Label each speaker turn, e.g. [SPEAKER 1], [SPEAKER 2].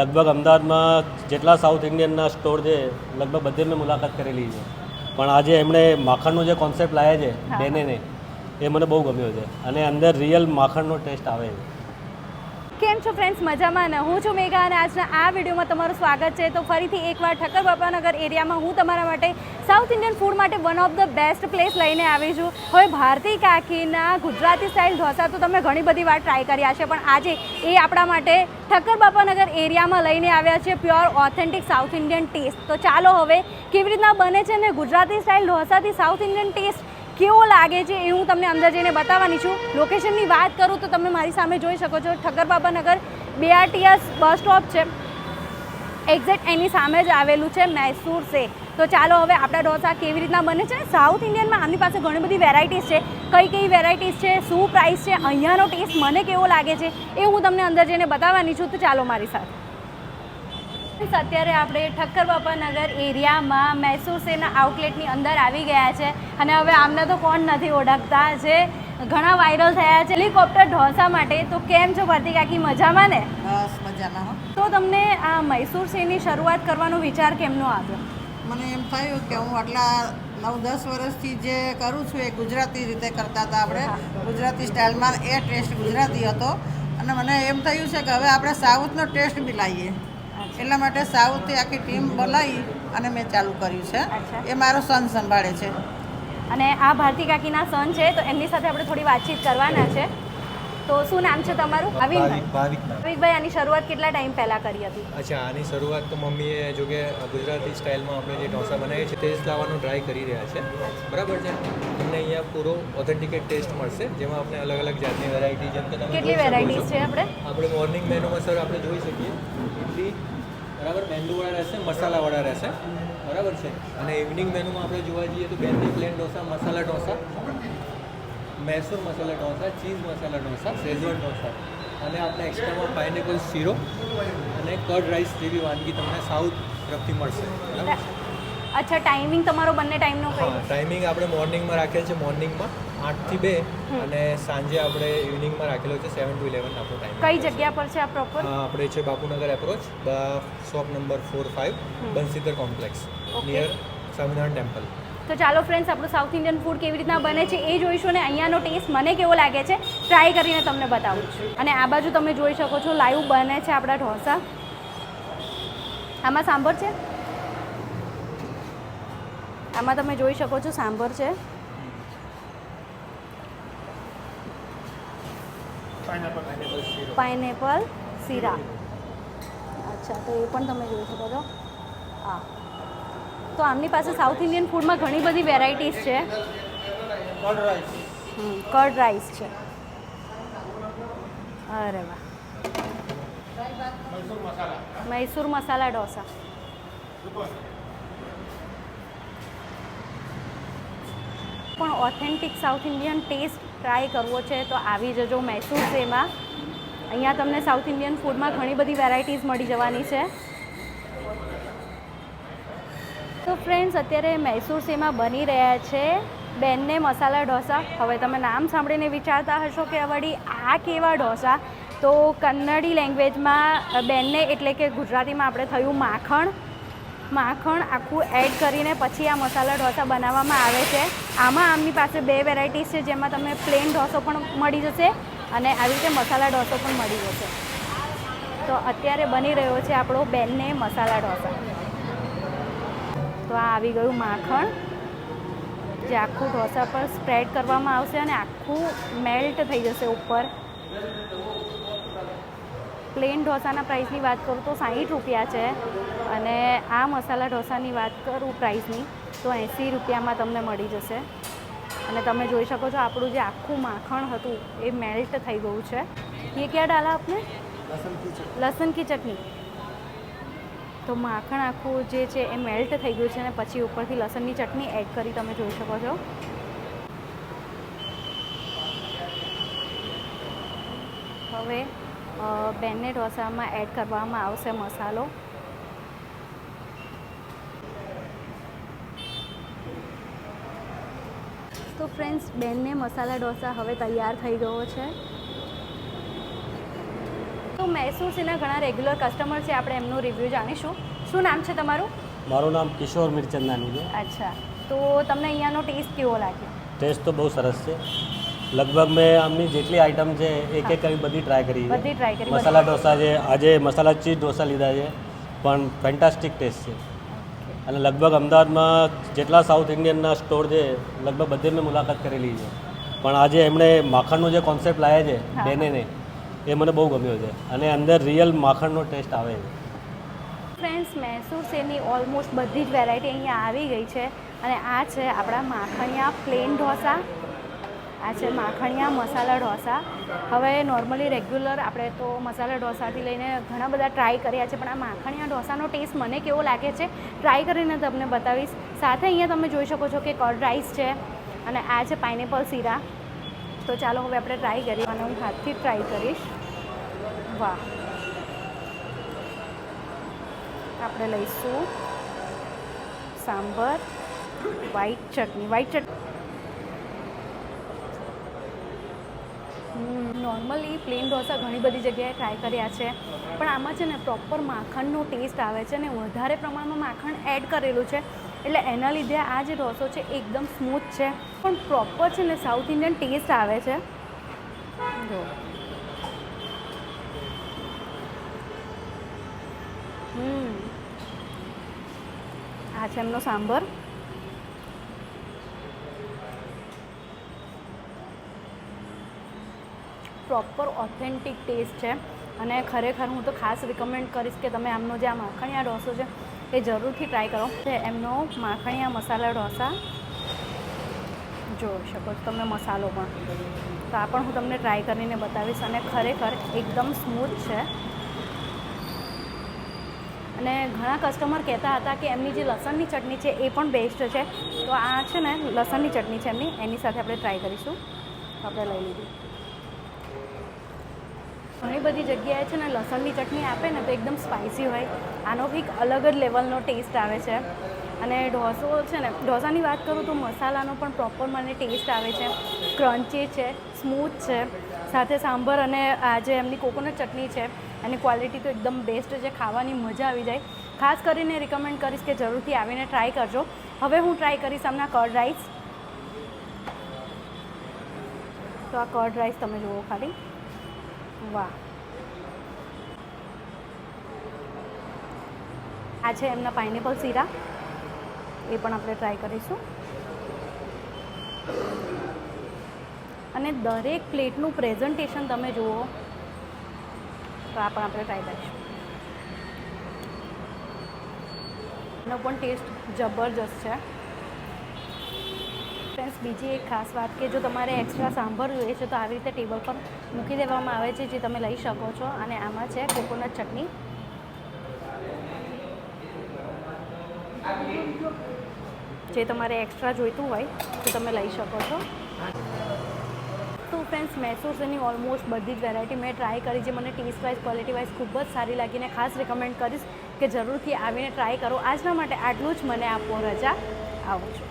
[SPEAKER 1] લગભગ અમદાવાદમાં જેટલા સાઉથ ઇન્ડિયનના સ્ટોર છે લગભગ બધે મેં મુલાકાત કરેલી છે. પણ આજે એમણે માખણનો જે કોન્સેપ્ટ લાવ્યા છે
[SPEAKER 2] બેનેને
[SPEAKER 1] બેને એ મને બહુ ગમ્યો છે. અને અંદર રિયલ માખણનો ટેસ્ટ આવે છે.
[SPEAKER 2] કેમ છો ફ્રેન્ડ્સ મજામાં ને? હું છું મેઘા અને આજના આ વિડીયોમાં તમારું સ્વાગત છે. તો ફરીથી એકવાર ઠક્કર બાપાનગર એરિયામાં હું તમારા માટે સાઉથ ઇન્ડિયન ફૂડ માટે one of the best place લઈને આવી છું. હવે ભારતી કાકીના ગુજરાતી સ્ટાઇલ ઢોસા તો તમે ઘણી બધી વાર ટ્રાય કર્યા છે, પણ આજે એ આપણા માટે ઠક્કર બાપાનગર એરિયામાં લઈને આવ્યા છે pure authentic south Indian taste તો ચાલો હવે કેવી રીતના બને છે ને ગુજરાતી સ્ટાઇલ ઢોસાથી સાઉથ ઇન્ડિયન ટેસ્ટ કેવો લાગે છે એ હું તમને અંદર જઈને બતાવવાની છું. લોકેશનની વાત કરું તો તમે મારી સામે જોઈ શકો છો, Thakkar Babanagar BRTS bus stop છે. એક્ઝેક્ટ એની સામે જ આવેલું છે મૈસૂર સે. તો ચાલો હવે આપણા ઢોસા કેવી રીતના બને છે? સાઉથ ઇન્ડિયનમાં આમની પાસે ઘણી બધી વેરાયટીઝ છે. કઈ કઈ વેરાયટીઝ છે? શું પ્રાઇસ છે? અહીંયાનો ટેસ્ટ મને કેવો લાગે છે? એ હું તમને અંદર જઈને બતાવવાની છું. તો ચાલો મારી સાથે. અત્યારે આપણે ઠક્કર બાપાનગર એરિયામાં મૈસૂર સેના આઉટલેટની અંદર આવી ગયા છે અને હવે આમને તો કોણ નથી ઓળખતા જે ઘણા વાયરલ થયા છે હેલિકોપ્ટર ઢોસા માટે. તો કેમ છો ભારતી કાકી મજામાં ને?
[SPEAKER 3] બસ મજામાં
[SPEAKER 2] તો તમને આ મૈસૂર સેની શરૂઆત કરવાનો વિચાર કેમનો આવ્યો?
[SPEAKER 3] મને એમ થયું કે હું આટલા નવ દસ વર્ષથી જે કરું છું એ ગુજરાતી રીતે કરતા હતા આપણે. ગુજરાતી સ્ટાઇલમાં એ ટેસ્ટ ગુજરાતી હતો. અને મને એમ થયું છે કે હવે આપણે સાઉથનો ટેસ્ટ બી લાવીએ. એટલા માટે સાઉથથી આખી ટીમ બોલાવી અને મેં ચાલુ કર્યું છે. એ મારો સન સંભાળે છે.
[SPEAKER 2] અને આ ભારતી કાકીના સન છે તો એમની સાથે આપણે થોડી વાતચીત કરવાના છે. તો શું નામ છે તમારું? ભાવિકભાઈ આની શરૂઆત કેટલા ટાઈમ પહેલાં કરી હતી?
[SPEAKER 4] અચ્છા આની શરૂઆત તો મમ્મીએ જો કે ગુજરાતી સ્ટાઇલમાં આપણે જે ઢોસા બનાવીએ છીએ તે જ લાવવાનો ટ્રાય કરી રહ્યા છે. બરાબર છે? તમને અહીંયા પૂરો ઓથેન્ટિકેટ ટેસ્ટ મળશે જેમાં આપણે અલગ અલગ જાતની વેરાયટી જેમ કે
[SPEAKER 2] કેટલી
[SPEAKER 4] વેરાયટી
[SPEAKER 2] વેરાયટીઝ
[SPEAKER 4] છે.
[SPEAKER 2] આપણે?
[SPEAKER 4] આપણે મોર્નિંગ મેનુમાં સર આપણે જોઈ શકીએ. ઇડલી બરાબર? મેંદુવાળા રહેશે મસાલાવાળા રહેશે. બરાબર છે? અને ઇવનિંગ મેનુમાં આપણે જોવા જઈએ તો બેનની plain dosa masala dosa Mysore masala dosa cheese masala dosa Schezwan dosa. અને આપણે એક્સ્ટ્રામાં પાઇનેપલ શીરો અને કર્ડ રાઈસ જેવી વાનગી તમને સાઉથ તરફથી મળશે. બરાબર?
[SPEAKER 2] અચ્છા ટાઈમિંગ તમારો બંને ટાઈમનો કઈ?
[SPEAKER 4] ટાઈમિંગ આપણે મોર્નિંગમાં રાખીએ છીએ મોર્નિંગમાં આઠથી બે અને સાંજે આપણે ઇવનિંગમાં રાખેલો છે સેવન ટુ ઇલેવન આપણો ટાઈમ
[SPEAKER 2] કઈ જગ્યા પર છે આ પ્રોપર
[SPEAKER 4] આપણે છે Bapunagar approach shop number four five Bansidhar complex. Near Swaminarayan temple
[SPEAKER 2] તો ચાલો ફ્રેન્ડ્સ આપણું સાઉથ ઇન્ડિયન ફૂડ કેવી રીતના બને છે એ જોઈશું ને અહીંયાનો ટેસ્ટ મને કેવો લાગે છે ટ્રાય કરીને તમને બતાવું છું. અને આ બાજુ તમે જોઈ શકો છો લાઈવ બને છે આપણા ઢોસા. આમાં સાંભર છે? આમાં તમે જોઈ શકો છો સાંભર છે. પાઇનેપલ. શીરા અચ્છા તો એ પણ તમે જોઈ શકો છો. હા. તો આમની પાસે સાઉથ ઇન્ડિયન ફૂડમાં ઘણી બધી વેરાયટીઝ છે. કર્ડ રાઈસ છે. અરે વાહ. મૈસૂર મસાલા. ઢોસા. પણ authentic south Indian taste try કરવો છે, તો આવી જજો મૈસૂર સેમાં અહીંયા તમને સાઉથ ઇન્ડિયન ફૂડમાં ઘણી બધી વેરાયટીઝ મળી જવાની છે. તો ફ્રેન્ડ્સ અત્યારે મૈસૂર સેમાં બની રહ્યા છે બેનને મસાલા ઢોસા. હવે તમે નામ સાંભળીને વિચારતા હશો કે વળી આ કેવા ઢોસા? તો કન્નડી લેંગ્વેજમાં બેનને એટલે કે ગુજરાતીમાં આપણે થયું માખણ. માખણ આખું એડ કરીને પછી આ મસાલા ઢોસા બનાવવામાં આવે છે. આમાં આમની પાસે બે વેરાયટીઝ છે, જેમાં તમને પ્લેન ઢોસો પણ મળી જશે અને આવી રીતે મસાલા ઢોસો પણ મળી જશે. તો અત્યારે બની રહ્યો છે આપણો બેનને મસાલા ઢોસા. તો આ આવી ગયું માખણ, જે આખું ઢોસા પર સ્પ્રેડ કરવામાં આવશે અને આખું મેલ્ટ થઈ જશે ઉપર. પ્લેન ઢોસાના પ્રાઇસની વાત કરું તો સાહીઠ રૂપિયા છે અને આ મસાલા ઢોસાની વાત કરું પ્રાઇસની તો એંસી રૂપિયામાં તમને મળી જશે. અને તમે જોઈ શકો છો આપણું જે આખું માખણ હતું એ મેલ્ટ થઈ ગયું છે. એ ક્યાં ડાલા આપને? લસણ કી ચટણી. તો માખણ આખું જે છે એ મેલ્ટ થઈ ગયું છે અને પછી ઉપરથી લસણની ચટણી એડ કરી તમે જોઈ શકો છો. હવે બેનને ઢોસામાં એડ કરવામાં આવશે મસાલો. તો ફ્રેન્ડ્સ બેનને મસાલા ઢોસા હવે તૈયાર થઈ ગયો છે. તો મૈસૂર સિંહના ઘણા રેગ્યુલર કસ્ટમર છે આપણે એમનું રિવ્યૂ જાણીશું. શું નામ છે તમારું?
[SPEAKER 1] મારું નામ કિશોર મિરચંદાની છે.
[SPEAKER 2] અચ્છા. તો તમને અહીંયાનો ટેસ્ટ કેવો લાગ્યો?
[SPEAKER 1] ટેસ્ટ તો બહુ સરસ છે. લગભગ મેં આમની જેટલી આઈટમ છે એક એક કરી બધી ટ્રાય કરી
[SPEAKER 2] બધી ટ્રાય કરી
[SPEAKER 1] મસાલા ઢોસા છે આજે મસાલા ચીઝ ઢોસા લીધા છે પણ ફેન્ટાસ્ટિક ટેસ્ટ છે. અને લગભગ અમદાવાદમાં જેટલા સાઉથ ઇન્ડિયનના સ્ટોર છે લગભગ બધે મેં મુલાકાત કરેલી છે. પણ આજે એમણે માખણનો જે કોન્સેપ્ટ લાવ્યા છે બેનેને એ મને બહુ ગમ્યો છે. અને અંદર રિયલ માખણનો ટેસ્ટ આવે છે.
[SPEAKER 2] ફ્રેન્ડ્સ મૈસૂર સેની ઓલમોસ્ટ બધી જ વેરાયટી અહીંયા આવી ગઈ છે. અને આ છે આપણા માખણિયા પ્લેન ઢોસા. આ છે માખણિયા મસાલા ઢોસા. હવે નોર્મલી રેગ્યુલર આપણે તો મસાલા ઢોસાથી લઈને ઘણા બધા ટ્રાય કર્યા છે, પણ આ માખણિયા ઢોસાનો ટેસ્ટ મને કેવો લાગે છે ટ્રાય કરીને તમને બતાવીશ. સાથે અહીંયા તમે જોઈ શકો છો કે કર્ડ રાઈસ છે અને આ છે પાઇનેપલ શીરા. તો ચાલો હવે આપણે ટ્રાય કરીએ. અને હું હાથથી ટ્રાય કરીશ. વાહ. આપણે લઈશું. Sambar. White chutney white chutney normally plain dosa ઘણી બધી જગ્યાએ ટ્રાય કર્યા છે. પણ આમાં છે ને પ્રોપર માખણનો ટેસ્ટ આવે છે ને વધારે પ્રમાણમાં માખણ એડ કરેલું છે. એટલે એના લીધે આ જે ઢોસો છે એકદમ સ્મૂથ છે. પણ પ્રોપર છે ને સાઉથ ઇન્ડિયન ટેસ્ટ આવે છે. જો. આ છે એમનો સાંભર. પ્રોપર ઓથેન્ટિક ટેસ્ટ છે. અને ખરેખર હું તો ખાસ રિકમેન્ડ કરીશ કે તમે આમનો જે આ માખણિયા ઢોસો છે, એ જરૂરથી ટ્રાય કરો. છે એમનો માખણિયા મસાલા ઢોસા જોઈ શકો છો તમે મસાલો પણ તો આ પણ હું તમને ટ્રાય કરીને બતાવીશ અને ખરેખર એકદમ સ્મૂથ છે. અને ઘણા કસ્ટમર કહેતા હતા કે એમની જે લસણની ચટણી છે, એ પણ બેસ્ટ છે. તો આ છે ને, લસણની ચટણી છે એમની. એની સાથે આપણે ટ્રાય કરીશું. આપણે લઈ લીધી. ઘણી બધી જગ્યાએ છે ને લસણની ચટણી આપે ને તો એકદમ સ્પાઇસી હોય. આનો કંઈક અલગ જ લેવલનો ટેસ્ટ આવે છે. અને ઢોસો છે ને, ઢોસાની વાત કરું તો મસાલાનો પણ પ્રોપર મને ટેસ્ટ આવે છે. ક્રન્ચી છે સ્મૂથ છે. સાથે સાંભર અને આ જે એમની કોકોનટ ચટણી છે, એની ક્વોલિટી તો એકદમ બેસ્ટ છે. ખાવાની મજા આવી જાય. ખાસ કરીને રિકમેન્ડ કરીશ કે જરૂરથી આવીને ટ્રાય કરજો. હવે હું ટ્રાય કરીશ આમના કર્ડ રાઈસ તો આ કર્ડ રાઈસ તમે જુઓ ખાલી. વાહ. આ છે એમના પાઇનેપલ શીરા. એ પણ આપણે ટ્રાય કરીશું. અને દરેક પ્લેટનું પ્રેઝન્ટેશન તમે જુઓ, તો આ પણ આપણે ટ્રાય કરીશું. એનો પણ ટેસ્ટ જબરજસ્ત છે. બીજી એક ખાસ વાત કે જો તમારે એક્સ્ટ્રા સાંભર જોઈએ છે, તો આવી રીતે ટેબલ પર મૂકી દેવામાં આવે છે, જે તમે લઈ શકો છો. અને આમાં છે કોકોનટ ચટણી. જે તમારે એક્સ્ટ્રા જોઈતું હોય, તો તમે લઈ શકો છો. તો ફ્રેન્ડ્સ મેસોસની ઓલમોસ્ટ બધી જ વેરાયટી મેં ટ્રાય કરી છે. મને ટેસ્ટ વાઇઝ ક્વોલિટી વાઇઝ ખૂબ જ સારી લાગીને ખાસ રિકમેન્ડ કરીશ કે જરૂરથી આવીને ટ્રાય કરો. આજના માટે આટલું જ મને આપો, રજા. આવું છું.